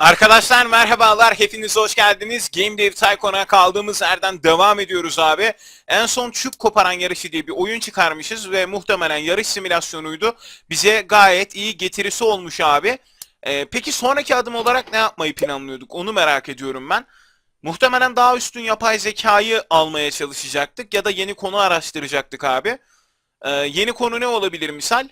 Arkadaşlar merhabalar, hepiniz hoş geldiniz. Game Dev Tycoon'a kaldığımız yerden devam ediyoruz abi. En son çük koparan yarışı diye bir oyun çıkarmışız ve muhtemelen yarış simülasyonuydu. Bize gayet iyi getirisi olmuş abi. Ee, peki sonraki adım olarak ne yapmayı planlıyorduk onu merak ediyorum ben. Muhtemelen daha üstün yapay zekayı almaya çalışacaktık ya da yeni konu araştıracaktık abi. Ee, yeni konu ne olabilir misal?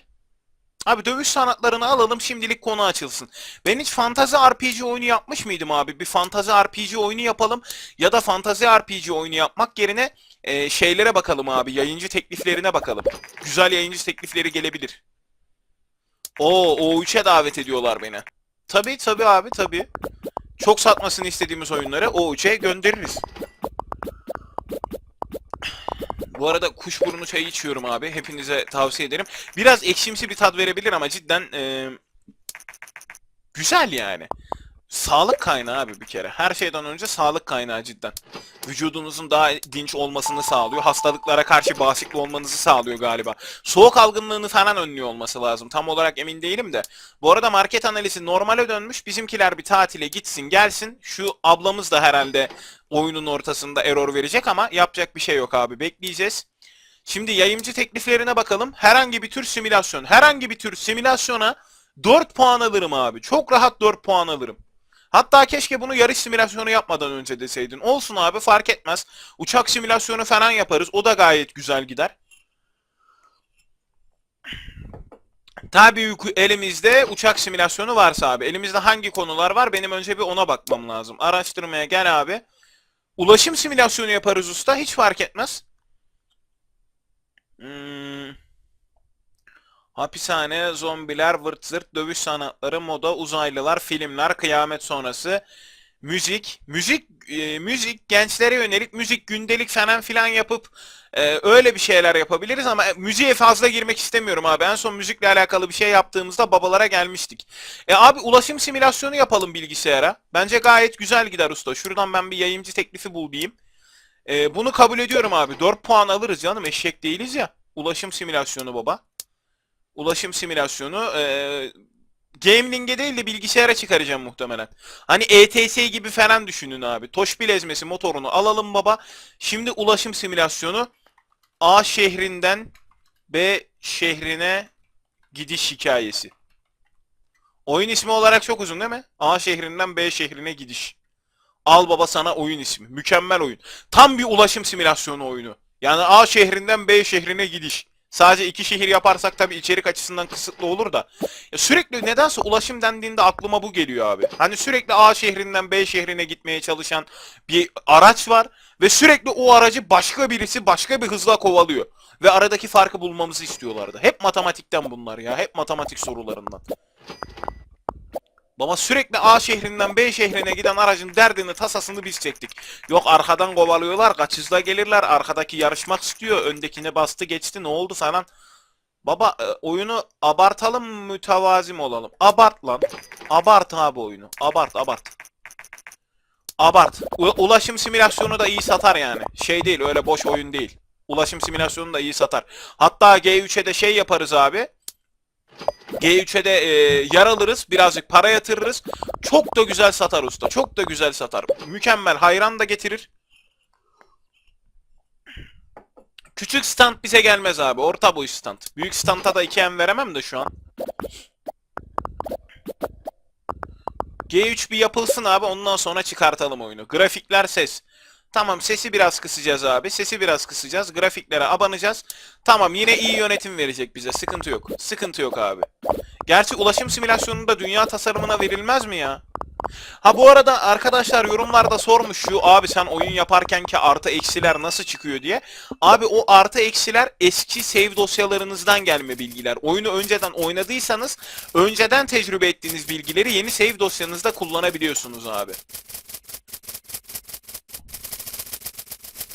Abi dövüş sanatlarını alalım şimdilik konu açılsın. Ben hiç fantazi RPG oyunu yapmış mıydım abi? Bir fantazi RPG oyunu yapalım ya da fantazi RPG oyunu yapmak yerine e, şeylere bakalım abi. Yayıncı tekliflerine bakalım. Güzel yayıncı teklifleri gelebilir. Oo O3'e davet ediyorlar beni. Tabi tabi abi tabi. Çok satmasını istediğimiz oyunları O3'e göndeririz. Bu arada kuşburnu çayı içiyorum abi. Hepinize tavsiye ederim. Biraz ekşimsi bir tat verebilir ama cidden e, güzel yani. Sağlık kaynağı abi bir kere. Her şeyden önce sağlık kaynağı cidden. Vücudunuzun daha dinç olmasını sağlıyor. Hastalıklara karşı bağışıklı olmanızı sağlıyor galiba. Soğuk algınlığını falan önlüyor olması lazım. Tam olarak emin değilim de. Bu arada market analizi normale dönmüş. Bizimkiler bir tatile gitsin gelsin. Şu ablamız da herhalde oyunun ortasında error verecek ama yapacak bir şey yok abi. Bekleyeceğiz. Şimdi yayıncı tekliflerine bakalım. Herhangi bir tür simülasyon. Herhangi bir tür simülasyona 4 puan alırım abi. Çok rahat 4 puan alırım. Hatta keşke bunu yarış simülasyonu yapmadan önce deseydin. Olsun abi fark etmez. Uçak simülasyonu falan yaparız. O da gayet güzel gider. Tabii elimizde uçak simülasyonu varsa abi. Elimizde hangi konular var? Benim önce bir ona bakmam lazım. Araştırmaya gel abi. Ulaşım simülasyonu yaparız usta. Hiç fark etmez. Hmm. Hapishane, zombiler, vırt zırt, dövüş sanatları, moda, uzaylılar, filmler, kıyamet sonrası, müzik, müzik, e, müzik gençlere yönelik müzik gündelik falan filan yapıp e, öyle bir şeyler yapabiliriz ama e, müziğe fazla girmek istemiyorum abi. En son müzikle alakalı bir şey yaptığımızda babalara gelmiştik. E abi ulaşım simülasyonu yapalım bilgisayara. Bence gayet güzel gider usta. Şuradan ben bir yayıncı teklifi bulayım. E, bunu kabul ediyorum abi. 4 puan alırız canım eşek değiliz ya. Ulaşım simülasyonu baba ulaşım simülasyonu e, Gameling'e değil de bilgisayara çıkaracağım muhtemelen. Hani ETS gibi falan düşünün abi. Toşbil ezmesi motorunu alalım baba. Şimdi ulaşım simülasyonu A şehrinden B şehrine gidiş hikayesi. Oyun ismi olarak çok uzun değil mi? A şehrinden B şehrine gidiş. Al baba sana oyun ismi. Mükemmel oyun. Tam bir ulaşım simülasyonu oyunu. Yani A şehrinden B şehrine gidiş. Sadece iki şehir yaparsak tabii içerik açısından kısıtlı olur da. Ya sürekli nedense ulaşım dendiğinde aklıma bu geliyor abi. Hani sürekli A şehrinden B şehrine gitmeye çalışan bir araç var ve sürekli o aracı başka birisi başka bir hızla kovalıyor. Ve aradaki farkı bulmamızı istiyorlardı. Hep matematikten bunlar ya. Hep matematik sorularından. Baba sürekli A şehrinden B şehrine giden aracın derdini tasasını biz çektik. Yok arkadan kovalıyorlar kaçızla gelirler arkadaki yarışmak istiyor öndekine bastı geçti ne oldu falan. Baba e, oyunu abartalım mütevazi mi olalım? Abart lan. Abart abi oyunu. Abart abart. Abart. U- ulaşım simülasyonu da iyi satar yani. Şey değil öyle boş oyun değil. Ulaşım simülasyonu da iyi satar. Hatta G3'e de şey yaparız abi. G3'e de e, yer alırız. Birazcık para yatırırız. Çok da güzel satar usta. Çok da güzel satar. Mükemmel. Hayran da getirir. Küçük stand bize gelmez abi. Orta boy stand. Büyük standa da 2M veremem de şu an. G3 bir yapılsın abi. Ondan sonra çıkartalım oyunu. Grafikler ses. Tamam sesi biraz kısacağız abi. Sesi biraz kısacağız. Grafiklere abanacağız. Tamam yine iyi yönetim verecek bize. Sıkıntı yok. Sıkıntı yok abi. Gerçi ulaşım simülasyonunda dünya tasarımına verilmez mi ya? Ha bu arada arkadaşlar yorumlarda sormuş şu abi sen oyun yaparken ki artı eksiler nasıl çıkıyor diye. Abi o artı eksiler eski save dosyalarınızdan gelme bilgiler. Oyunu önceden oynadıysanız önceden tecrübe ettiğiniz bilgileri yeni save dosyanızda kullanabiliyorsunuz abi.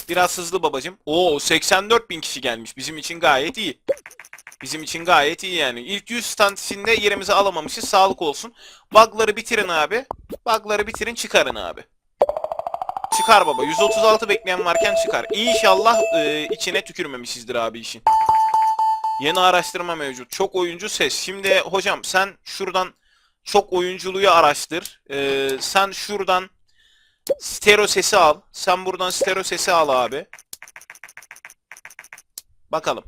Biraz hızlı babacım. Oo 84 bin kişi gelmiş. Bizim için gayet iyi. Bizim için gayet iyi yani. İlk 100 stand içinde yerimizi alamamışız. Sağlık olsun. Bug'ları bitirin abi. Bug'ları bitirin çıkarın abi. Çıkar baba. 136 bekleyen varken çıkar. İnşallah e, içine tükürmemişizdir abi işin. Yeni araştırma mevcut. Çok oyuncu ses. Şimdi hocam sen şuradan Çok oyunculuğu araştır. Ee, sen şuradan stereo sesi al. Sen buradan stereo sesi al abi. Bakalım.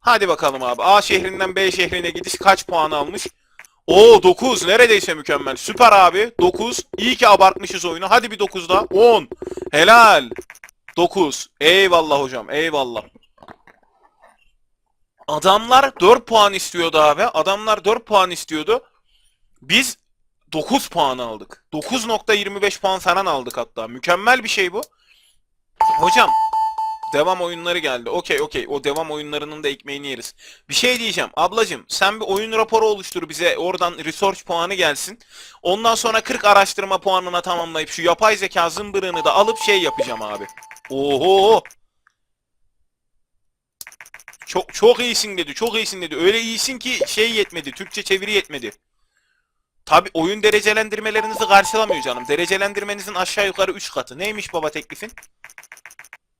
Hadi bakalım abi. A şehrinden B şehrine gidiş kaç puan almış? Oo 9 neredeyse mükemmel. Süper abi. 9. İyi ki abartmışız oyunu. Hadi bir 9 daha. 10. Helal. 9. Eyvallah hocam. Eyvallah. Adamlar 4 puan istiyordu abi. Adamlar 4 puan istiyordu. Biz 9 puan aldık. 9.25 puan falan aldık hatta. Mükemmel bir şey bu. Hocam devam oyunları geldi. Okey okey. O devam oyunlarının da ekmeğini yeriz. Bir şey diyeceğim. Ablacım sen bir oyun raporu oluştur bize. Oradan research puanı gelsin. Ondan sonra 40 araştırma puanına tamamlayıp şu yapay zeka zımbırığını da alıp şey yapacağım abi. Oho. Çok çok iyisin dedi. Çok iyisin dedi. Öyle iyisin ki şey yetmedi. Türkçe çeviri yetmedi. Tabi oyun derecelendirmelerinizi karşılamıyor canım. Derecelendirmenizin aşağı yukarı 3 katı. Neymiş baba teklifin?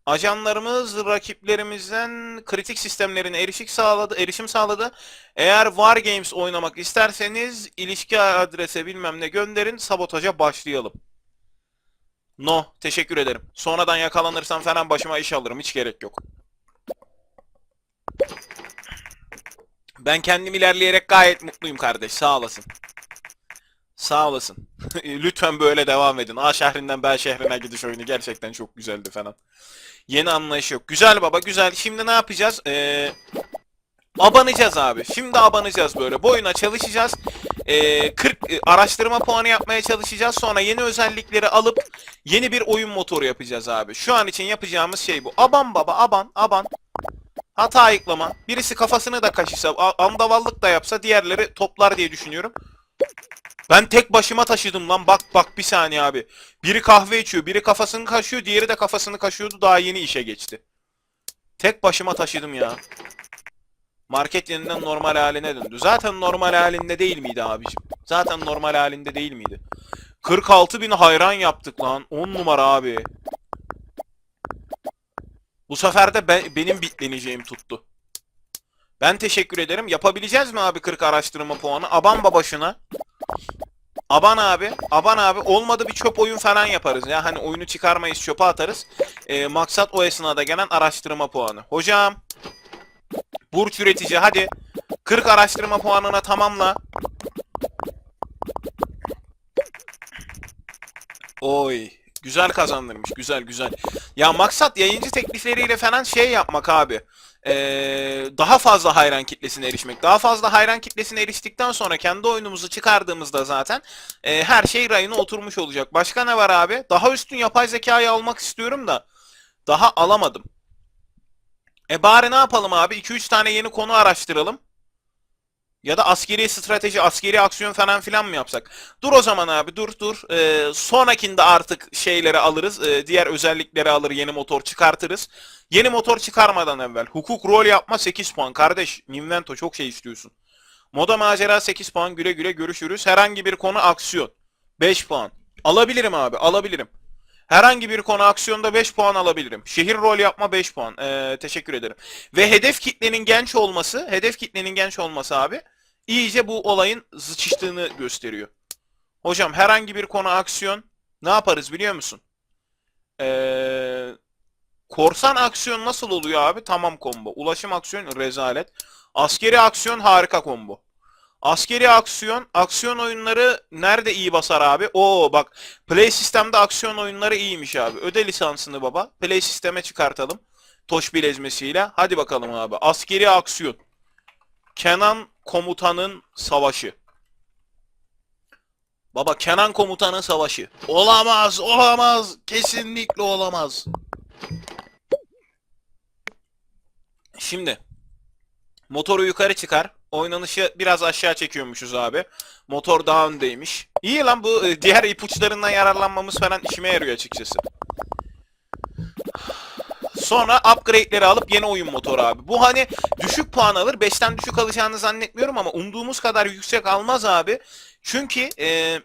Ajanlarımız rakiplerimizden kritik sistemlerine erişik sağladı, erişim sağladı. Eğer War Games oynamak isterseniz ilişki adrese bilmem ne gönderin, sabotaja başlayalım. No, teşekkür ederim. Sonradan yakalanırsam falan başıma iş alırım, hiç gerek yok. Ben kendim ilerleyerek gayet mutluyum kardeş, sağ olasın. Sağ olasın. Lütfen böyle devam edin. A şehrinden B şehrine gidiş oyunu gerçekten çok güzeldi falan. Yeni anlayış yok. Güzel baba güzel. Şimdi ne yapacağız? Ee, abanacağız abi. Şimdi abanacağız böyle. Bu oyuna çalışacağız. Ee, 40 e, araştırma puanı yapmaya çalışacağız. Sonra yeni özellikleri alıp yeni bir oyun motoru yapacağız abi. Şu an için yapacağımız şey bu. Aban baba aban aban. Hata ayıklama. Birisi kafasını da kaşısa, andavallık da yapsa diğerleri toplar diye düşünüyorum. Ben tek başıma taşıdım lan. Bak bak bir saniye abi. Biri kahve içiyor, biri kafasını kaşıyor, diğeri de kafasını kaşıyordu. Daha yeni işe geçti. Tek başıma taşıdım ya. Market yeniden normal haline döndü. Zaten normal halinde değil miydi abicim? Zaten normal halinde değil miydi? 46 bin hayran yaptık lan. 10 numara abi. Bu sefer de ben, benim bitleneceğim tuttu. Ben teşekkür ederim. Yapabileceğiz mi abi 40 araştırma puanı? Aban babasına. Aban abi, aban abi olmadı bir çöp oyun falan yaparız ya. Hani oyunu çıkarmayız çöpe atarız. Ee, maksat o esnada gelen araştırma puanı. Hocam. Burç üretici hadi. 40 araştırma puanına tamamla. Oy. Güzel kazandırmış. Güzel güzel. Ya maksat yayıncı teklifleriyle falan şey yapmak abi. Ee, daha fazla hayran kitlesine erişmek. Daha fazla hayran kitlesine eriştikten sonra kendi oyunumuzu çıkardığımızda zaten e, her şey rayına oturmuş olacak. Başka ne var abi? Daha üstün yapay zekayı almak istiyorum da daha alamadım. E bari ne yapalım abi? 2-3 tane yeni konu araştıralım. Ya da askeri strateji, askeri aksiyon falan filan mı yapsak? Dur o zaman abi dur dur. Ee, sonrakinde artık şeyleri alırız. Ee, diğer özellikleri alır yeni motor çıkartırız. Yeni motor çıkarmadan evvel. Hukuk rol yapma 8 puan. Kardeş Ninvento çok şey istiyorsun. Moda macera 8 puan güle güle görüşürüz. Herhangi bir konu aksiyon 5 puan. Alabilirim abi alabilirim. Herhangi bir konu aksiyonda 5 puan alabilirim. Şehir rol yapma 5 puan. Ee, teşekkür ederim. Ve hedef kitlenin genç olması, hedef kitlenin genç olması abi iyice bu olayın sıçıştığını gösteriyor. Hocam herhangi bir konu aksiyon ne yaparız biliyor musun? Ee, korsan aksiyon nasıl oluyor abi? Tamam combo. Ulaşım aksiyon rezalet. Askeri aksiyon harika combo. Askeri aksiyon, aksiyon oyunları nerede iyi basar abi? Oo bak Play sistemde aksiyon oyunları iyiymiş abi. Öde lisansını baba. Play sisteme çıkartalım. Toş bilezmesiyle. Hadi bakalım abi. Askeri aksiyon. Kenan Komutan'ın Savaşı. Baba Kenan Komutan'ın Savaşı. Olamaz, olamaz. Kesinlikle olamaz. Şimdi motoru yukarı çıkar. Oynanışı biraz aşağı çekiyormuşuz abi. Motor daha öndeymiş. İyi lan bu e, diğer ipuçlarından yararlanmamız falan işime yarıyor açıkçası. Sonra upgrade'leri alıp yeni oyun motoru abi. Bu hani düşük puan alır. 5'ten düşük alacağını zannetmiyorum ama umduğumuz kadar yüksek almaz abi. Çünkü e,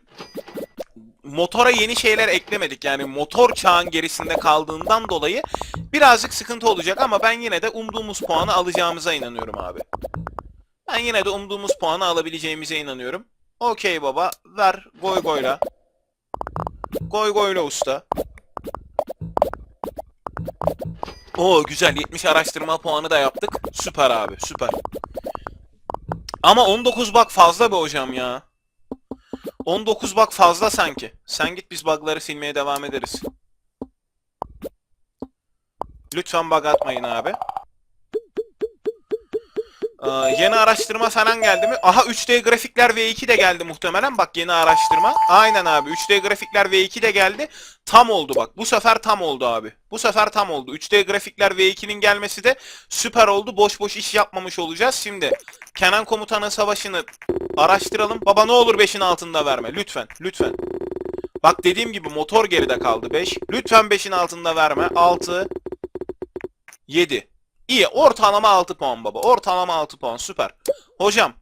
motora yeni şeyler eklemedik. Yani motor çağın gerisinde kaldığından dolayı birazcık sıkıntı olacak ama ben yine de umduğumuz puanı alacağımıza inanıyorum abi. Ben yine de umduğumuz puanı alabileceğimize inanıyorum. Okey baba. Ver. Goy goyla. Goy goyla usta. Oo güzel. 70 araştırma puanı da yaptık. Süper abi. Süper. Ama 19 bak fazla be hocam ya. 19 bak fazla sanki. Sen git biz bug'ları silmeye devam ederiz. Lütfen bug atmayın abi. Ee, yeni araştırma falan geldi mi? Aha 3D grafikler V2 de geldi muhtemelen. Bak yeni araştırma. Aynen abi 3D grafikler V2 de geldi. Tam oldu bak. Bu sefer tam oldu abi. Bu sefer tam oldu. 3D grafikler V2'nin gelmesi de süper oldu. Boş boş iş yapmamış olacağız. Şimdi Kenan Komutan'ın savaşını araştıralım. Baba ne olur 5'in altında verme. Lütfen. Lütfen. Bak dediğim gibi motor geride kaldı 5. Lütfen 5'in altında verme. 6 7 İyi. Ortalama 6 puan baba. Ortalama 6 puan. Süper. Hocam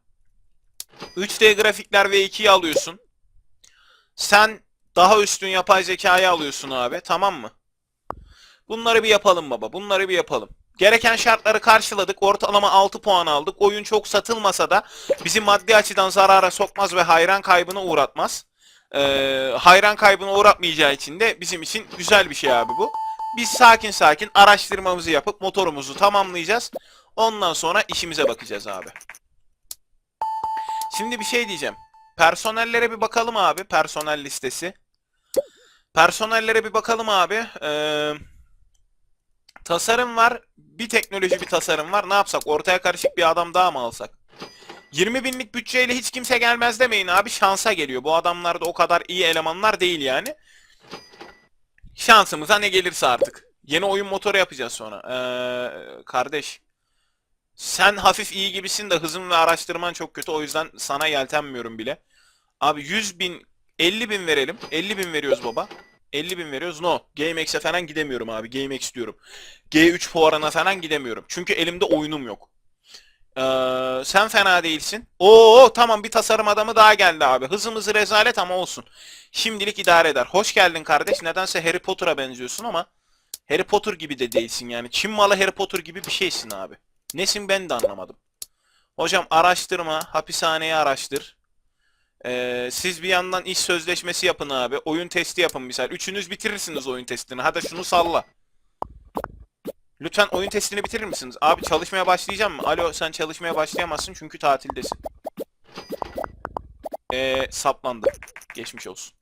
3D grafikler V2'yi alıyorsun. Sen daha üstün yapay zekayı alıyorsun abi. Tamam mı? Bunları bir yapalım baba. Bunları bir yapalım. Gereken şartları karşıladık. Ortalama 6 puan aldık. Oyun çok satılmasa da bizi maddi açıdan zarara sokmaz ve hayran kaybına uğratmaz. Ee, hayran kaybına uğratmayacağı için de bizim için güzel bir şey abi bu. Biz sakin sakin araştırmamızı yapıp motorumuzu tamamlayacağız. Ondan sonra işimize bakacağız abi. Şimdi bir şey diyeceğim. Personellere bir bakalım abi. Personel listesi. Personellere bir bakalım abi. Ee, tasarım var. Bir teknoloji bir tasarım var. Ne yapsak? Ortaya karışık bir adam daha mı alsak? 20 binlik bütçeyle hiç kimse gelmez demeyin abi. Şansa geliyor. Bu adamlar da o kadar iyi elemanlar değil yani. Şansımıza ne gelirse artık. Yeni oyun motoru yapacağız sonra. Ee, kardeş. Sen hafif iyi gibisin de hızın ve araştırman çok kötü. O yüzden sana yeltenmiyorum bile. Abi 100 bin, 50 bin verelim. 50 bin veriyoruz baba. 50 bin veriyoruz. No. GameX'e falan gidemiyorum abi. GameX diyorum. G3 fuarına falan gidemiyorum. Çünkü elimde oyunum yok. Ee, sen fena değilsin. Oo tamam bir tasarım adamı daha geldi abi. Hızımızı rezalet ama olsun. Şimdilik idare eder. Hoş geldin kardeş. Nedense Harry Potter'a benziyorsun ama Harry Potter gibi de değilsin yani. Çin malı Harry Potter gibi bir şeysin abi. Nesin ben de anlamadım. Hocam araştırma, hapishaneyi araştır. Ee, siz bir yandan iş sözleşmesi yapın abi. Oyun testi yapın misal. Üçünüz bitirirsiniz oyun testini. Hadi şunu salla. Lütfen oyun testini bitirir misiniz? Abi çalışmaya başlayacağım mı? Alo sen çalışmaya başlayamazsın çünkü tatildesin. Ee, saplandı. Geçmiş olsun.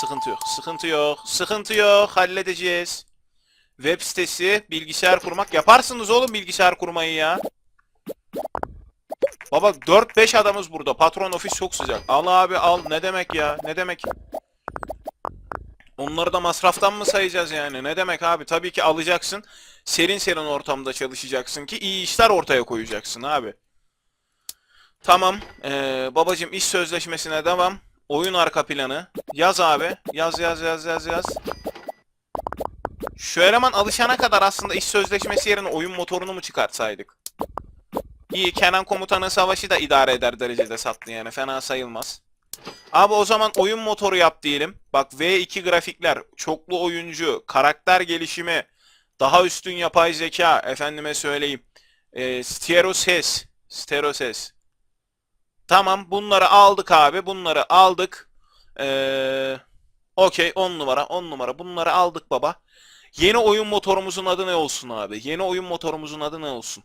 Sıkıntı yok. Sıkıntı yok. Sıkıntı yok. Halledeceğiz. Web sitesi, bilgisayar kurmak. Yaparsınız oğlum bilgisayar kurmayı ya. Baba 4-5 adamız burada. Patron ofis çok sıcak. Al abi al. Ne demek ya? Ne demek? Onları da masraftan mı sayacağız yani? Ne demek abi? Tabii ki alacaksın. Serin serin ortamda çalışacaksın ki iyi işler ortaya koyacaksın abi. Tamam. Ee, babacım iş sözleşmesine devam. Oyun arka planı. Yaz abi. Yaz yaz yaz yaz yaz. Şu eleman alışana kadar aslında iş sözleşmesi yerine oyun motorunu mu çıkartsaydık? İyi Kenan Komutan'ın savaşı da idare eder derecede sattı yani fena sayılmaz. Abi o zaman oyun motoru yap diyelim. Bak V2 grafikler, çoklu oyuncu, karakter gelişimi, daha üstün yapay zeka, efendime söyleyeyim. E, stereo ses, stereo ses. Tamam bunları aldık abi, bunları aldık. Ee, Okey 10 numara, 10 numara. Bunları aldık baba. Yeni oyun motorumuzun adı ne olsun abi? Yeni oyun motorumuzun adı ne olsun?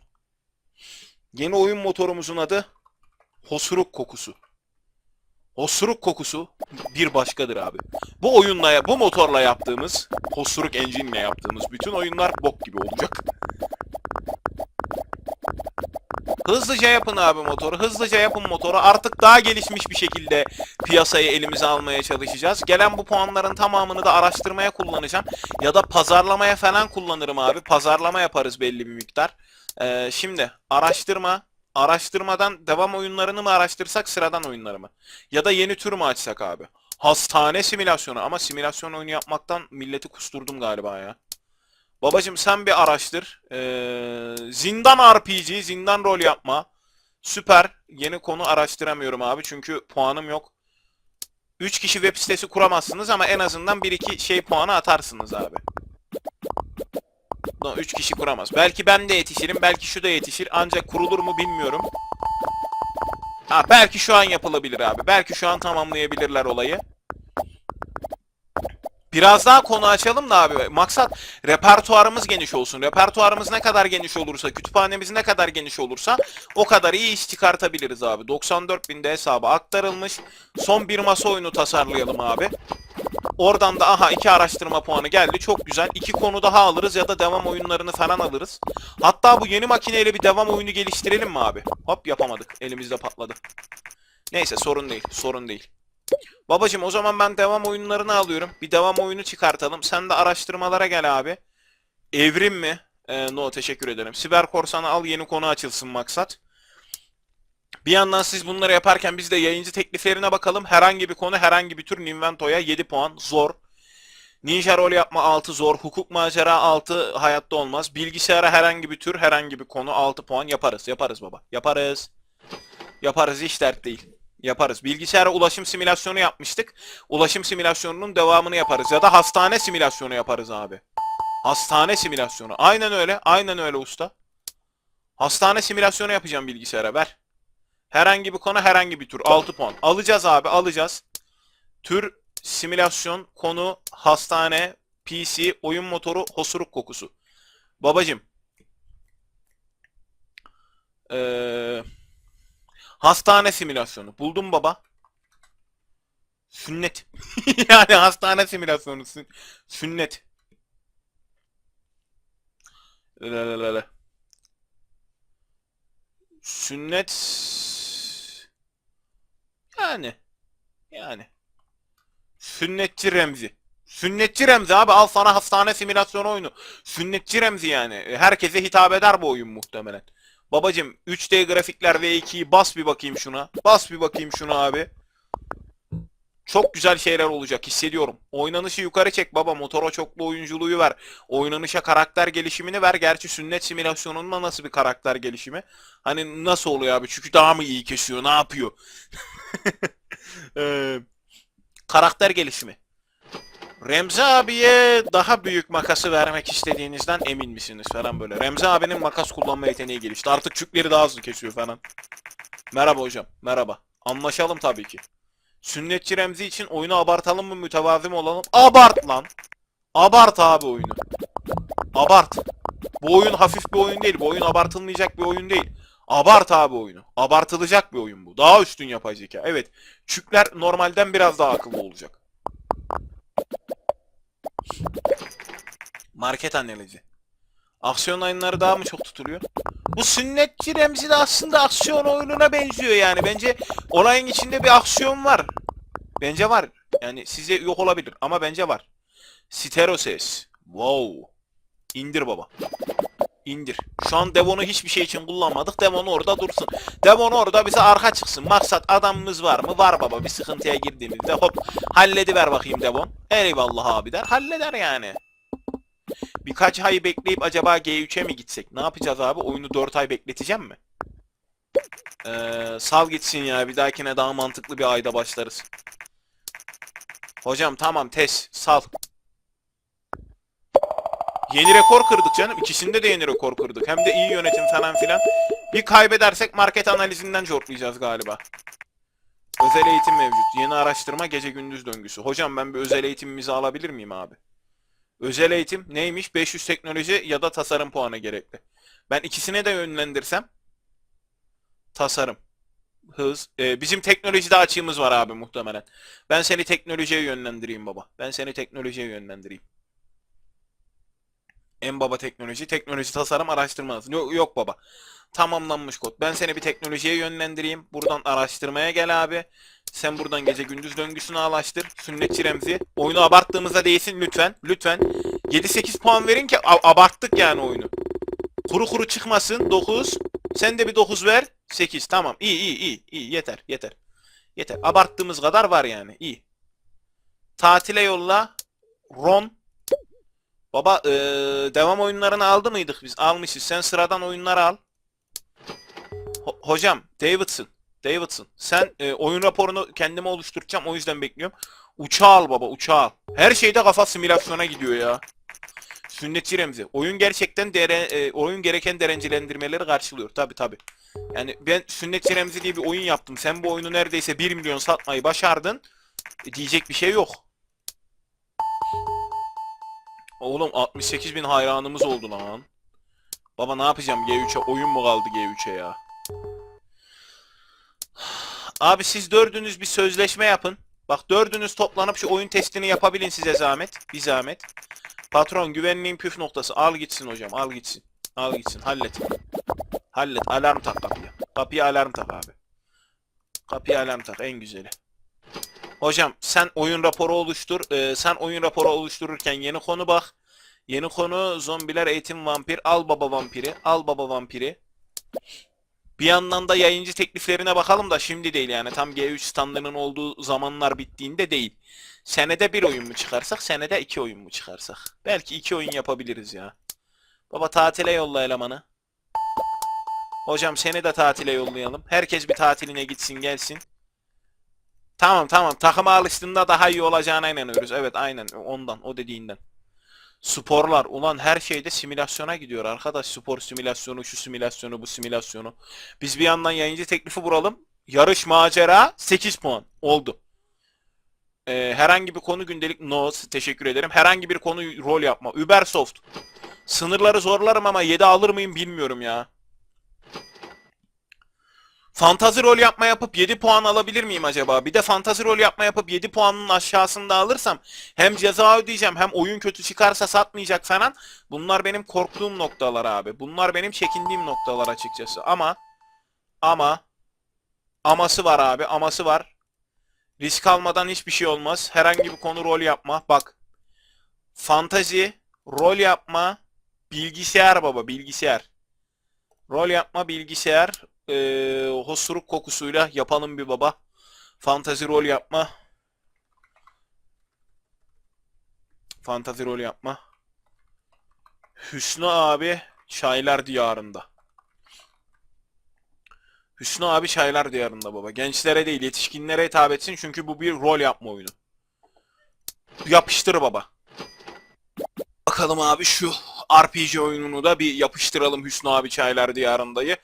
Yeni oyun motorumuzun adı Hosuruk kokusu. Osuruk kokusu bir başkadır abi. Bu oyunla, bu motorla yaptığımız, Osuruk engine'le yaptığımız bütün oyunlar bok gibi olacak. Hızlıca yapın abi motoru, hızlıca yapın motoru. Artık daha gelişmiş bir şekilde piyasayı elimize almaya çalışacağız. Gelen bu puanların tamamını da araştırmaya kullanacağım. Ya da pazarlamaya falan kullanırım abi. Pazarlama yaparız belli bir miktar. Ee, şimdi araştırma, Araştırmadan devam oyunlarını mı araştırsak sıradan oyunları mı? Ya da yeni tür mü açsak abi? Hastane simülasyonu ama simülasyon oyunu yapmaktan milleti kusturdum galiba ya. Babacım sen bir araştır. Ee, zindan RPG, zindan rol yapma. Süper. Yeni konu araştıramıyorum abi çünkü puanım yok. 3 kişi web sitesi kuramazsınız ama en azından 1-2 şey puanı atarsınız abi. No, 3 kişi kuramaz. Belki ben de yetişirim, belki şu da yetişir. Ancak kurulur mu bilmiyorum. Ha belki şu an yapılabilir abi. Belki şu an tamamlayabilirler olayı. Biraz daha konu açalım da abi. Maksat repertuarımız geniş olsun. Repertuarımız ne kadar geniş olursa, kütüphanemiz ne kadar geniş olursa o kadar iyi iş çıkartabiliriz abi. 94 binde hesaba aktarılmış. Son bir masa oyunu tasarlayalım abi. Oradan da aha iki araştırma puanı geldi. Çok güzel. İki konu daha alırız ya da devam oyunlarını falan alırız. Hatta bu yeni makineyle bir devam oyunu geliştirelim mi abi? Hop yapamadık. Elimizde patladı. Neyse sorun değil. Sorun değil. Babacım o zaman ben devam oyunlarını alıyorum. Bir devam oyunu çıkartalım. Sen de araştırmalara gel abi. Evrim mi? Ee, no teşekkür ederim. Siber korsanı al yeni konu açılsın maksat. Bir yandan siz bunları yaparken biz de yayıncı tekliflerine bakalım. Herhangi bir konu, herhangi bir tür Ninvento'ya 7 puan. Zor. Ninja rol yapma 6 zor. Hukuk macera 6 hayatta olmaz. Bilgisayara herhangi bir tür, herhangi bir konu 6 puan yaparız. Yaparız baba. Yaparız. Yaparız hiç dert değil. Yaparız. Bilgisayara ulaşım simülasyonu yapmıştık. Ulaşım simülasyonunun devamını yaparız. Ya da hastane simülasyonu yaparız abi. Hastane simülasyonu. Aynen öyle. Aynen öyle usta. Hastane simülasyonu yapacağım bilgisayara. Ver. Herhangi bir konu herhangi bir tür. 6 puan. Alacağız abi alacağız. Tür simülasyon konu hastane PC oyun motoru hosuruk kokusu. Babacım. Ee, hastane simülasyonu. Buldum baba. Sünnet. yani hastane simülasyonu. sün- Sünnet. Lalalala. Sünnet yani yani Sünnetçi Remzi. Sünnetçi Remzi abi al sana hastane simülasyonu oyunu. Sünnetçi Remzi yani. Herkese hitap eder bu oyun muhtemelen. Babacım 3D grafikler V2'yi bas bir bakayım şuna. Bas bir bakayım şuna abi. Çok güzel şeyler olacak hissediyorum. Oynanışı yukarı çek baba. Motora çoklu oyunculuğu ver. Oynanışa karakter gelişimini ver. Gerçi sünnet simülasyonunda nasıl bir karakter gelişimi? Hani nasıl oluyor abi? Çünkü daha mı iyi kesiyor? Ne yapıyor? Ee, karakter gelişimi. Remzi abiye daha büyük makası vermek istediğinizden emin misiniz falan böyle. Remzi abinin makas kullanma yeteneği gelişti. Artık çükleri daha hızlı kesiyor falan. Merhaba hocam. Merhaba. Anlaşalım tabii ki. Sünnetçi Remzi için oyunu abartalım mı mütevazi mi olalım? Abart lan. Abart abi oyunu. Abart. Bu oyun hafif bir oyun değil. Bu oyun abartılmayacak bir oyun değil. Abart abi oyunu. Abartılacak bir oyun bu. Daha üstün yapay zeka. Evet. Çükler normalden biraz daha akıllı olacak. Market analizi. Aksiyon oyunları daha mı çok tutuluyor? Bu sünnetçi Remzi de aslında aksiyon oyununa benziyor yani. Bence olayın içinde bir aksiyon var. Bence var. Yani size yok olabilir ama bence var. Stereo. Wow. İndir baba. İndir. Şu an Devon'u hiçbir şey için kullanmadık. Devon orada dursun. Devon orada bize arka çıksın. Maksat adamımız var mı? Var baba. Bir sıkıntıya girdiğimizde hop hallediver bakayım Devon. Eyvallah abi der. Halleder yani. Birkaç ay bekleyip acaba G3'e mi gitsek? Ne yapacağız abi? Oyunu 4 ay bekleteceğim mi? Ee, sal gitsin ya. Bir dahakine daha mantıklı bir ayda başlarız. Hocam tamam test. Sal. Yeni rekor kırdık canım. İkisinde de yeni rekor kırdık. Hem de iyi yönetim falan filan. Bir kaybedersek market analizinden cortlayacağız galiba. Özel eğitim mevcut. Yeni araştırma gece gündüz döngüsü. Hocam ben bir özel eğitimimizi alabilir miyim abi? Özel eğitim neymiş? 500 teknoloji ya da tasarım puanı gerekli. Ben ikisine de yönlendirsem tasarım, hız. Ee, bizim teknolojide açığımız var abi muhtemelen. Ben seni teknolojiye yönlendireyim baba. Ben seni teknolojiye yönlendireyim. En baba teknoloji, teknoloji tasarım araştırma. Yok, yok baba. Tamamlanmış kod. Ben seni bir teknolojiye yönlendireyim. Buradan araştırmaya gel abi. Sen buradan gece gündüz döngüsünü alaştır. Sünnetçi Remzi. Oyunu abarttığımızda değilsin lütfen. Lütfen. 7-8 puan verin ki abarttık yani oyunu. Kuru kuru çıkmasın. 9. Sen de bir 9 ver. 8. Tamam. İyi iyi iyi. iyi. Yeter yeter. Yeter. Abarttığımız kadar var yani. İyi. Tatile yolla. Ron. Baba eee, devam oyunlarını aldı mıydık biz? Almışız. Sen sıradan oyunları al. Ho- hocam Davidson. Davidson. Sen e, oyun raporunu kendime oluşturacağım. O yüzden bekliyorum. Uçağı al baba uçağı al. Her şeyde kafa simülasyona gidiyor ya. Sünnetçi Remzi. Oyun gerçekten dere, e, oyun gereken derecelendirmeleri karşılıyor. Tabi tabi. Yani ben Sünnetçi Remzi diye bir oyun yaptım. Sen bu oyunu neredeyse 1 milyon satmayı başardın. E, diyecek bir şey yok. Oğlum 68 bin hayranımız oldu lan. Baba ne yapacağım G3'e? Oyun mu kaldı G3'e ya? Abi siz dördünüz bir sözleşme yapın. Bak dördünüz toplanıp şu oyun testini yapabilin size zahmet. Bir zahmet. Patron güvenliğin püf noktası. Al gitsin hocam al gitsin. Al gitsin hallet. Hallet. Alarm tak kapıya. Kapıya alarm tak abi. Kapıya alarm tak en güzeli. Hocam sen oyun raporu oluştur. Ee, sen oyun raporu oluştururken yeni konu bak. Yeni konu zombiler eğitim vampir. Al baba vampiri. Al baba vampiri. Bir yandan da yayıncı tekliflerine bakalım da şimdi değil yani. Tam G3 standının olduğu zamanlar bittiğinde değil. Senede bir oyun mu çıkarsak, senede iki oyun mu çıkarsak? Belki iki oyun yapabiliriz ya. Baba tatile yolla elemanı. Hocam seni de tatile yollayalım. Herkes bir tatiline gitsin gelsin. Tamam tamam takıma alıştığında daha iyi olacağına inanıyoruz. Evet aynen ondan o dediğinden. Sporlar ulan her şeyde simülasyona gidiyor arkadaş. Spor simülasyonu, şu simülasyonu, bu simülasyonu. Biz bir yandan yayıncı teklifi vuralım. Yarış macera 8 puan oldu. Ee, herhangi bir konu gündelik no teşekkür ederim. Herhangi bir konu rol yapma. Ubersoft. Sınırları zorlarım ama 7 alır mıyım bilmiyorum ya. Fantazi rol yapma yapıp 7 puan alabilir miyim acaba? Bir de fantazi rol yapma yapıp 7 puanın aşağısında alırsam hem ceza ödeyeceğim hem oyun kötü çıkarsa satmayacak falan. Bunlar benim korktuğum noktalar abi. Bunlar benim çekindiğim noktalar açıkçası. Ama ama aması var abi. Aması var. Risk almadan hiçbir şey olmaz. Herhangi bir konu rol yapma. Bak. Fantazi, rol yapma, bilgisayar baba, bilgisayar. Rol yapma, bilgisayar. Ee, hosuruk kokusuyla yapalım bir baba. Fantazi rol yapma. Fantazi rol yapma. Hüsnü abi Çaylar Diyarı'nda. Hüsnü abi Çaylar Diyarı'nda baba. Gençlere değil yetişkinlere hitap etsin çünkü bu bir rol yapma oyunu. Yapıştır baba. Bakalım abi şu RPG oyununu da bir yapıştıralım Hüsnü abi Çaylar Diyarı'ndayı.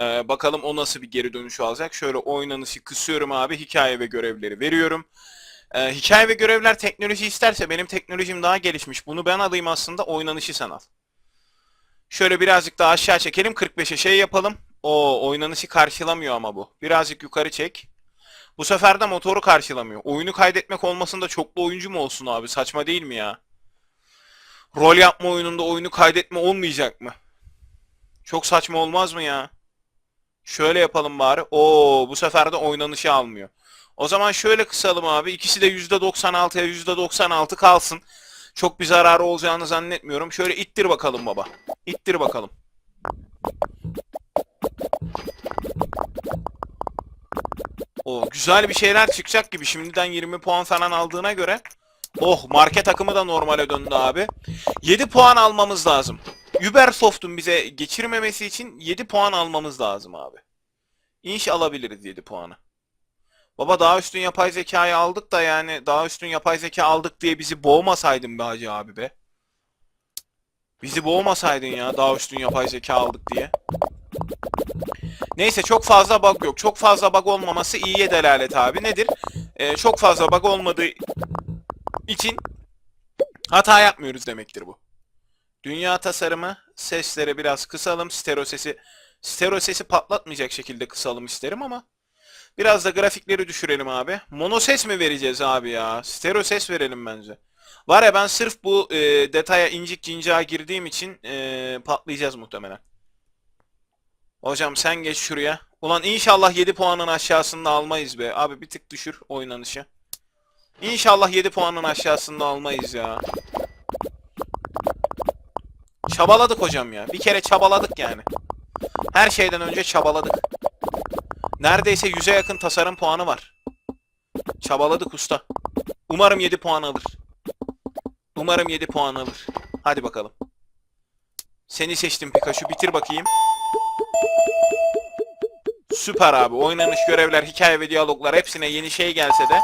Ee, bakalım o nasıl bir geri dönüş alacak. Şöyle oynanışı kısıyorum abi. Hikaye ve görevleri veriyorum. Ee, hikaye ve görevler teknoloji isterse benim teknolojim daha gelişmiş. Bunu ben alayım aslında oynanışı sen al. Şöyle birazcık daha aşağı çekelim. 45'e şey yapalım. O oynanışı karşılamıyor ama bu. Birazcık yukarı çek. Bu sefer de motoru karşılamıyor. Oyunu kaydetmek olmasında çoklu oyuncu mu olsun abi? Saçma değil mi ya? Rol yapma oyununda oyunu kaydetme olmayacak mı? Çok saçma olmaz mı ya? Şöyle yapalım bari. Oo bu sefer de oynanışı almıyor. O zaman şöyle kısalım abi. İkisi de %96'ya %96 kalsın. Çok bir zararı olacağını zannetmiyorum. Şöyle ittir bakalım baba. İttir bakalım. O güzel bir şeyler çıkacak gibi. Şimdiden 20 puan falan aldığına göre. Oh market akımı da normale döndü abi. 7 puan almamız lazım. Ubersoft'un bize geçirmemesi için 7 puan almamız lazım abi. İnş alabiliriz 7 puanı. Baba daha üstün yapay zekayı aldık da yani daha üstün yapay zeka aldık diye bizi boğmasaydın be hacı abi be. Bizi boğmasaydın ya daha üstün yapay zeka aldık diye. Neyse çok fazla bug yok. Çok fazla bug olmaması iyiye delalet abi. Nedir? Ee, çok fazla bug olmadığı için hata yapmıyoruz demektir bu. Dünya tasarımı sesleri biraz kısalım. Stereo sesi stereo sesi patlatmayacak şekilde kısalım isterim ama biraz da grafikleri düşürelim abi. Mono ses mi vereceğiz abi ya? Stereo ses verelim bence. Var ya ben sırf bu e, detaya incik cincağa girdiğim için e, patlayacağız muhtemelen. Hocam sen geç şuraya. Ulan inşallah 7 puanın aşağısında almayız be. Abi bir tık düşür oynanışı. İnşallah 7 puanın aşağısında almayız ya. Çabaladık hocam ya. Bir kere çabaladık yani. Her şeyden önce çabaladık. Neredeyse 100'e yakın tasarım puanı var. Çabaladık usta. Umarım 7 puan alır. Umarım 7 puan alır. Hadi bakalım. Seni seçtim Pikachu. Bitir bakayım. Süper abi. Oynanış, görevler, hikaye ve diyaloglar hepsine yeni şey gelse de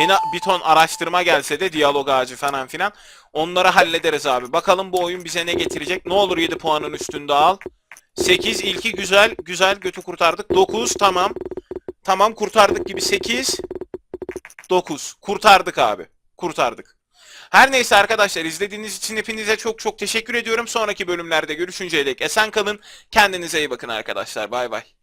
yeni bir ton araştırma gelse de diyalog ağacı falan filan Onları hallederiz abi. Bakalım bu oyun bize ne getirecek. Ne olur 7 puanın üstünde al. 8 ilki güzel. Güzel götü kurtardık. 9 tamam. Tamam kurtardık gibi 8 9 kurtardık abi. Kurtardık. Her neyse arkadaşlar izlediğiniz için hepinize çok çok teşekkür ediyorum. Sonraki bölümlerde görüşünceye dek esen kalın. Kendinize iyi bakın arkadaşlar. Bay bay.